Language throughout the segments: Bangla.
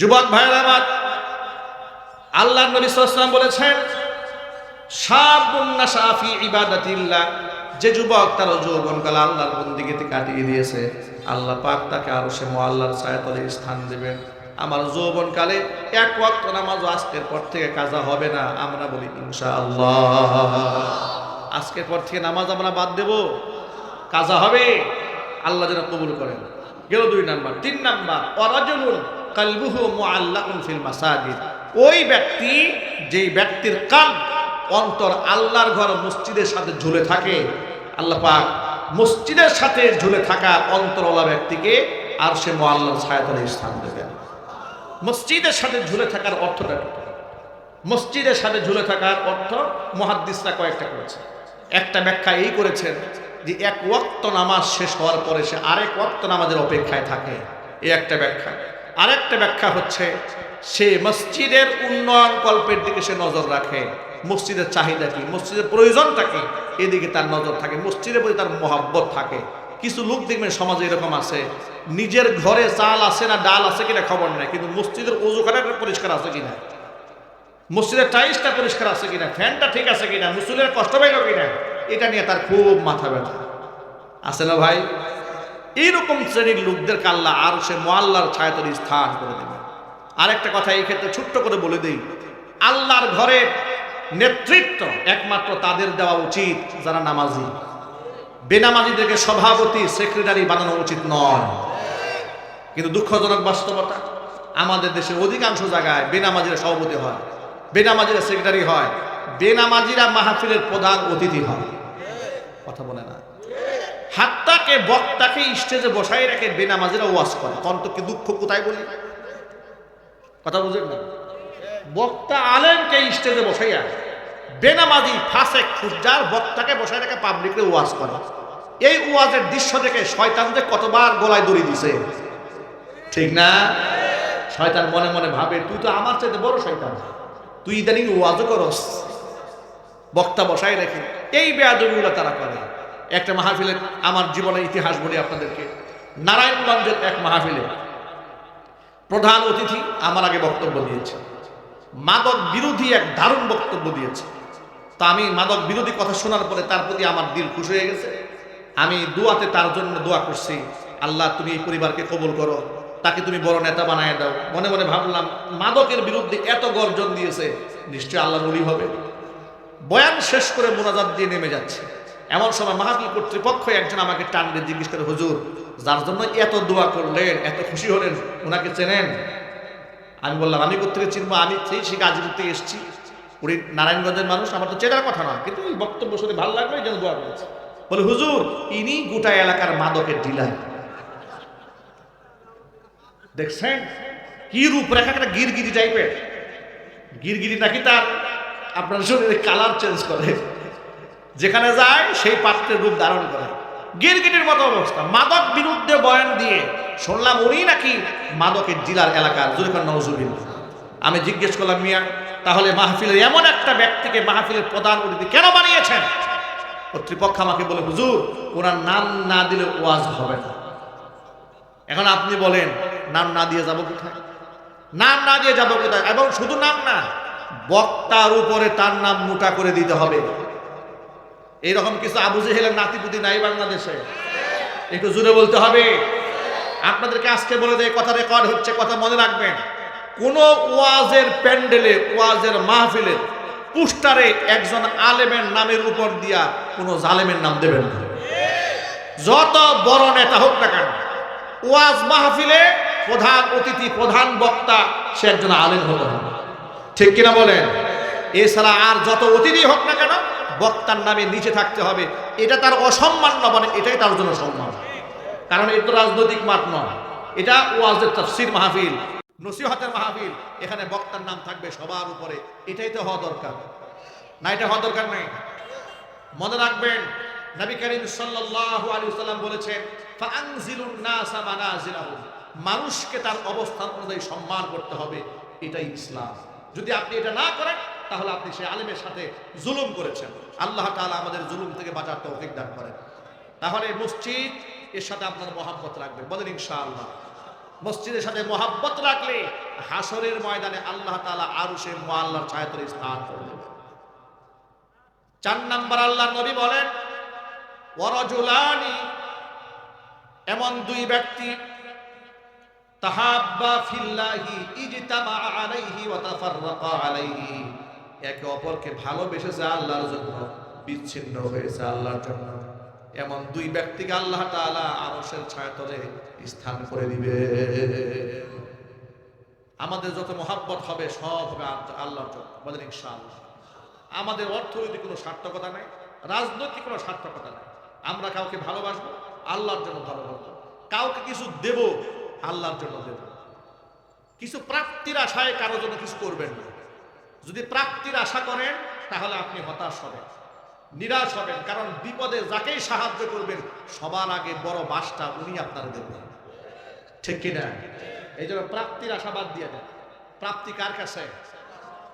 যুবক ভাইয়ের আমার, আল্লাহ নবী সাল্লাম বলেছেন যে যুবক তার যৌবনকাল আল্লাহর বন্দিগিতে কাটিয়ে দিয়েছে, আল্লাহ পাক তাকে আরও সে মোয়াল্লার ছায়াতলে স্থান দেবেন। আমার যৌবনকালে এক ওয়াক্ত নামাজ আজকের পর থেকে কাজা হবে না, আমরা বলি ইনশাআল্লাহ। আজকের পর থেকে নামাজ আমরা বাদ দেব, কাজা হবে, আল্লাহ যেন কবুল করেন। গেল দুই নাম্বার। তিন নাম্বার অরাজুল কালবুহু মুআল্লাকুন ফিল মাসাজিদ। ওই ব্যক্তি, যেই ব্যক্তির কাল অন্তর আল্লাহর ঘর মসজিদের সাথে ঝুলে থাকে, আল্লাহ পাক মসজিদের সাথে ঝুলে থাকা অন্তরওয়ালা ব্যক্তিকে আর সে মোয়াল্লার ছায়াতলে স্থান দেবেন মসজিদের সাথে ঝুলে থাকার অর্থটা মসজিদের সাথে ঝুলে থাকার অর্থ মহাদ্দিসরা কয়েকটা করেছে। একটা ব্যাখ্যা এই করেছেন যে এক ওয়াক্ত নামাজ শেষ হওয়ার পরে সে আরেক ওয়াক্ত নামাজের অপেক্ষায় থাকে। এই একটা ব্যাখ্যা। আরেকটা ব্যাখ্যা হচ্ছে, সে মসজিদের উন্নয়ন কল্পের দিকে সে নজর রাখে। মসজিদের চাহিদা কি? মসজিদের প্রয়োজনটা কি? এদিকে তার নজর থাকে, মসজিদের প্রতি তার মহাব্বত থাকে। কিছু লোক দেখবেন সমাজে এরকম আছে, নিজের ঘরে চাল আছে না ডাল আছে কিনা খবর নেই, কিন্তু মসজিদের অজুখানাটা পরিষ্কার আছে কিনা? মসজিদের টাইলসটা পরিষ্কার আছে কিনা? ফ্যানটা ঠিক আছে কিনা? মুসলিমের কষ্ট পাইল কিনা? এটা নিয়ে তার খুব মাথা ব্যথা। আছে না ভাই? এইরকম শ্রেণির লোকদের কাল্লা আর সে মোয়াল্লার ছায়াতলি স্থান করে দেবে আরেকটা কথা এই ক্ষেত্রে ছোট্ট করে বলে দেই, আল্লাহর ঘরে নেতৃত্ব একমাত্র তাদের দেওয়া উচিত যারা নামাজি। বেনামাজিদেরকে সভাপতি, সেক্রেটারি বানানো উচিত নয়। কিন্তু দুঃখজনক বাস্তবতা, আমাদের দেশে অধিকাংশ জায়গায় বেনামাজিরা সভাপতি হয়, বেনামাজিরা সেক্রেটারি হয়, বেনামাজিরা মাহফিলের প্রধান অতিথি হয়। কথা বলে না। হাত্তাকে বক্তাকে স্টেজে বসাই রেখে বেনামাজিরা ওয়াজ করে। তখন তো কি দুঃখ কোথায় বলি? কথা বুঝেন না? বক্তা আলেমকে স্টেজে বসাইয়া বেনামাজি ফাঁসে খুঁজার বক্তাকে বসাই রেখে পাবলিককে ওয়াজ করে। এই ওয়াজের দৃশ্য দেখে শয়তান যে কতবার গলায় দড়ি দিছে। ঠিক না? শয়তান মনে মনে ভাবে, তুই তো আমার চাইতে বড় শয়তান। তুই ইদানিং ওয়াজও করস। বক্তা বসাই রেখে, এই বেয়াদবিগুলো তারা করে। একটা মাহফিলে আমার জীবনের ইতিহাস বলি আপনাদেরকে। নারায়ণগঞ্জের এক মাহফিলে প্রধান অতিথি আমার আগে বক্তব্য দিয়েছে। মাদক বিরোধী এক দারুণ বক্তব্য দিয়েছে। তা আমি মাদক বিরোধী কথা শোনার পরে তার প্রতি আমার দিল খুশি হয়ে গেছে। আমি দোয়াতে তার জন্য দোয়া করছি, আল্লাহ তুমি এই পরিবারকে কবল করো, তাকে তুমি বড় নেতা বানায় দাও। মনে মনে ভাবলাম, মাদকের বিরুদ্ধে এত গর্জন দিয়েছে, নিশ্চয় আল্লাহ বলি হবে। বয়ান শেষ করে মোনাজাত দিয়ে নেমে যাচ্ছে। এমন সময় মাহাবিল কর্তৃপক্ষ একজন আমাকে টান দিয়ে জিজ্ঞেস করে, হুজুর, যার জন্য এত দোয়া করলেন, এত খুশি হলেন, ওনাকে চেনেন? আমি বললাম, আমি কোথেকে চিনবো, আমি সেই সে গাজীপুর থেকে এসেছি। উনি নারায়ণগঞ্জের মানুষ, আমার তো চেনার কথা না, কিন্তু বক্তব্য শুনে ভালো লাগল, এই জন্য দোয়া করেছে। বলে, হুজুর, ইনি গোটা এলাকার মাদকের ডিলার। দেখছেন? কি রূপরেখা একটা গিরগিরি টাইপের গিরগিরি নাকি তার, আপনার শরীরে কালার চেঞ্জ করে। যেখানে যায়, সেই পাত্রের রূপ ধারণ করে। গিরগিটির মতো অবস্থা। মাদক বিরুদ্ধে বয়ান দিয়ে শুনলাম উনি নাকি মাদকের জেলার এলাকার। জুরিকার নজরুল আমি জিজ্ঞেস করলাম, মিয়া, তাহলে মাহফিলের এমন একটা ব্যক্তিকে মাহফিলের প্রধান অতিথি কেন বানিয়েছেন? কর্তৃপক্ষ আমাকে বলে, হুজুর, ওনার নাম না দিলে ওয়াজ হবে না। এখন আপনি বলেন, নাম না দিয়ে যাব কোথায়? নাম না দিয়ে যাব কোথায়? এবং শুধু নাম না, বক্তার উপরে তার নাম মোটা করে দিতে হবে। এইরকম কিছু আবু জেহেলের নাতিপুতি নাই বাংলাদেশে। একটু জুড়ে বলতে হবে। আপনাদেরকে আজকে বলে দেয় কথা রেকর্ড হচ্ছে, কথা মনে রাখবেন। কোন ওয়াজের প্যান্ডেলে, ওয়াজের মাহফিলে, পুস্টারে একজন আলেমের নামের উপর দিয়া কোনো জালেমের নাম দেবেন না। যত বড় নেতা হোক না কেন, ওয়াজ মাহফিলে প্রধান অতিথি, প্রধান বক্তা, সে একজন আলেম হতে হবে। ঠিক কিনা বলেন? এছাড়া আর যত অতিথি হোক না কেন বক্তার নামে নিচে থাকতে হবে। এটা তার অসম্মান না মানে এটাই তার জন্য সম্মান। কারণ এটা রাজনৈতিক মাঠ নয়। এটা ওয়াজের তফসির মাহফিল, নসিহতের মাহফিল। এখানে বক্তার নাম থাকবে সবার উপরে। এটাই তো হওয়া দরকার। না, এটা হওয়া দরকার নেই। মনে রাখবেন, নবী করিম সাল্লাল্লাহু আলাইহি সাল্লাম বলেছেন, ফাআনজিলুন নাসা মানাজিলাহুম। মানুষকে তার অবস্থান অনুযায়ী সম্মান করতে হবে। এটাই ইসলাম। যদি আপনি এটা না করেন তাহলে আপনি সেই আলেমের সাথে জুলুম করেছেন। আল্লাহ তাআলা আমাদের জুলুম থেকে বাঁচার তৌফিক দান করেন। তাহলে মসজিদ, এর সাথে আপনার মহাব্বত রাখবেন বলেন ইনশাআল্লাহ। মসজিদের সাথে মোহাব্বত রাখলে হাসরের ময়দানে আল্লাহ তাআলা আরও সে মোয়াল্লার ছায়াতলে স্থান করে দেবে চার নাম্বার আল্লাহ নবী বলেন ওয়ারাজুলানি এমন দুই ব্যক্তি, তাহাব্বা ফিল্লাহি ইজতামা আলাইহি ওয়া তাফাররাকা আলাইহি একে অপরকে ভালোবেসেছে আল্লাহর জন্য, বিচ্ছিন্ন হয়েছে আল্লাহর জন্য। এমন দুই ব্যক্তিকে আল্লাহ তাআলা আরশের ছায়াতলে স্থান করে দিবে। আমাদের যত মহাব্বত হবে, সব হবে আল্লাহর জন্য। বলেন ইনশাআল্লাহ। আমাদের অর্থনৈতিক কোনো সার্থকতা নাই, রাজনৈতিক কোনো সার্থকতা নাই। আমরা কাউকে ভালোবাসবো, আল্লাহর জন্য ভালোবাসবো কাউকে কিছু দেব, আল্লাহর জন্য দেব। কিছু প্রাপ্তির আশায় কারোর জন্য কিছু করবেন না। যদি প্রাপ্তির আশা করেন, তাহলে আপনি হতাশ হবেন, নিরাশ হবেন, কারণ বিপদে যাকেই সাহায্য করবেন, সবার আগে বড় বাসটা উনি আপনার দেবেন। ঠিক কিনা? এই জন্য প্রাপ্তির আশা বাদ দিয়ে দেন। প্রাপ্তি কার কাছে?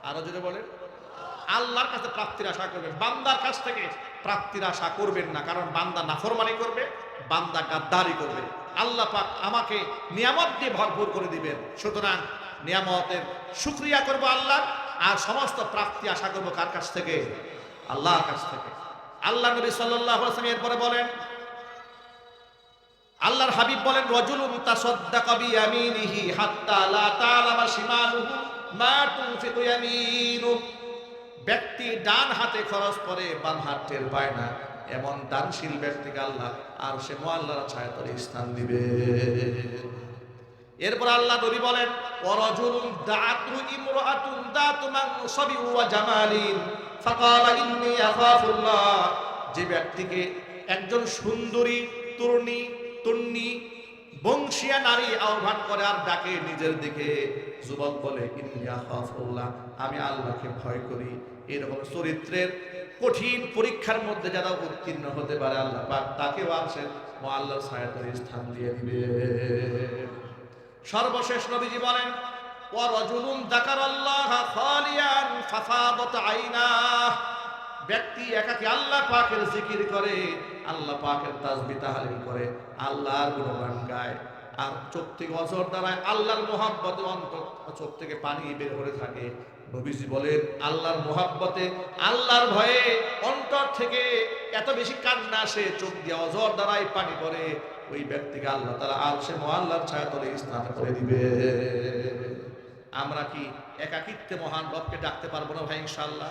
আরও যদি বলেন। আল্লাহর কাছে প্রাপ্তির আশা করবেন। বান্দার কাছ থেকে প্রাপ্তির আশা করবেন না, কারণ বান্দা নাফরমানি করবে, বান্দা গাদ্দারি করবে। আল্লাহ পাক আমাকে নিয়ামত দিয়ে ভরপুর করে দিবেন। সুতরাং নিয়ামতের শুক্রিয়া করব আল্লাহ আর সমস্ত প্রাপ্তি আশা করব কার কাছ থেকে? আল্লাহর কাছ থেকে। আল্লাহ নবী ওয়াসাল্লাম এরপরে বলেন, আল্লাহর হাবিব বলেন, রজুলুন তাসাদ্দাকা বিয়ামিনিহি হাত্তা লা তা'লামা শিমালুহু মা তুনফিকু ইয়ামিনু ব্যক্তি ডান হাতে খরচ করে, বাম হাত টের পায় না। এমন দানশীল ব্যক্তিকে আল্লাহ, আর সে মোয়াল্লার ছায়াতলে স্থান দিবে। এরপর আল্লাহ নবী বলেন ওয়ারাজুলুন দাআতু ইমরাআতুন দাতু মানসাবি ওয়া জামালিন। ফাকালা, ইন্নী আখাফুল্লাহ। যে ব্যক্তিকে একজন সুন্দরী, তরুণী, তন্নি, বংশিয়া নারী আহ্বান করে আর ডাকে নিজের দিকে, যুবক বলে আমি আল্লাহকে ভয় করি। এরকম চরিত্রের কঠিন পরীক্ষার মধ্যে যারা উত্তীর্ণ হতে পারে, আল্লাহ তাকেও আসেন ও আল্লাহর ছায়াতলে স্থান দিয়ে দিবে সর্বশেষ নবীজি বলেন ওয়ারাজুলুন যাকারাল্লাহ খালিয়ান আইনাহ। ব্যক্তি একাকী আল্লাহ পাকের জিকির করে, আল্লাহ পাকের তাসবিহ তাহলিল করে, আল্লাহর গুণগান গায়। আর চোখ থেকে অজর দ্বারায় আল্লাহর মোহাব্বতে অন্তর চোখ থেকে পানি বের করে থাকে। নবীজি বলেন, আল্লাহর মোহাব্বতে, আল্লাহর ভয়ে অন্তর থেকে এত বেশি কান্না আসে, চোখ দিয়ে অজর দ্বারাই পানি পড়ে ওই ব্যক্তিকে আল্লাহ তারা আর সে মহাল্লার ছায়াতলে স্থান করে দিবে। আমরা কি একাকিত্বে মহান রবকে ডাকতে পারব না ভাই ইনশাল্লাহ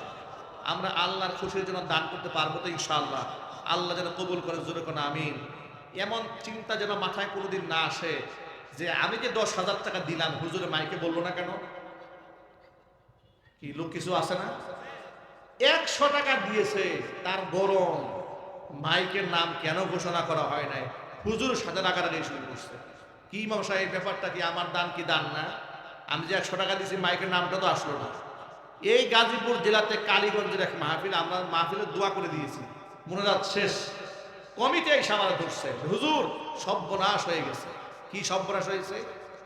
আমরা আল্লাহর খুশির জন্য দান করতে পারব তো ইনশাল্লাহ আল্লাহ যেন কবুল করে, জোরে কোনো আমিন। এমন চিন্তা যেন মাথায় কোনোদিন না আসে যে আমি যে দশ হাজার টাকা দিলাম, হুজুরে মাইকে বলল না কেন? কি লোক কিছু আছে না? একশো টাকা দিয়েছে, তার গরম। মাইকের নাম কেন ঘোষণা করা হয় নাই? হুজুর সাথে রাগারাগি শুরু করছে। কি মশাই এই ব্যাপারটা কি আমার দান কি দান না? আমি যে একশো টাকা দিয়েছি মাইকের নামটা তো আসলো না। এই গাজীপুর জেলাতে কালীগঞ্জের এক মাহফিল, আমরা মাহফিলের দোয়া করে দিয়েছি। মনে রাত শেষ। কমিটি এই সামারে ধরছে। হুজুর, সর্বনাশ হয়ে গেছে। কি সর্বনাশ হয়েছে?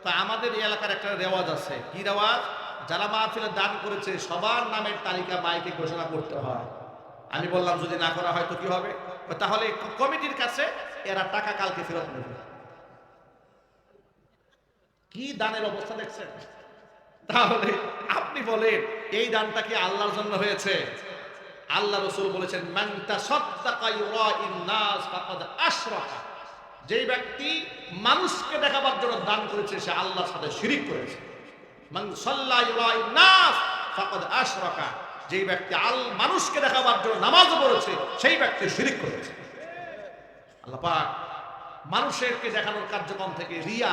তা আমাদের এলাকার একটা রেওয়াজ আছে। কি রেওয়াজ? যারা মাহফিলে দান করেছে, সবার নামের তালিকা মাইকে ঘোষণা করতে হয়। আমি বললাম, যদি না করা হয় তো কি হবে? তাহলে কমিটির কাছে এরা টাকা কালকে ফেরত নেবে। কি দানের অবস্থা দেখছেন? তাহলে আপনি বলেন, এই দানটা কি আল্লাহর জন্য হয়েছে? আল্লাহ রসুল বলেছেন যেই ব্যক্তি মানুষকে দেখাবার জন্য দান করেছে, সে আল্লাহর সাথে শিরিক করেছে। যেই ব্যক্তি আল, মানুষকে দেখাবার জন্য নামাজ পড়েছে, সেই ব্যক্তি শিরিক করেছে। আল্লাহ পাক মানুষেরকে দেখানোর কার্যক্রম থেকে রিয়া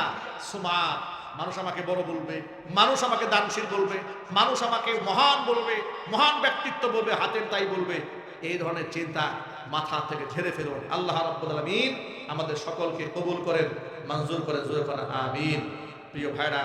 সুমাত মানুষ আমাকে বড় বলবে, মানুষ আমাকে দানশীল বলবে, মানুষ আমাকে মহান বলবে, মহান ব্যক্তিত্ব বলবে, হাতের তাই বলবে। এই ধরনের চিন্তা মাথা থেকে ঝেড়ে ফেলুন। আল্লাহ রাব্বুল আমাদের সকলকে কবুল করেন, মঞ্জুর করেন, জোরে করেন আমিন। প্রিয় ভাইরা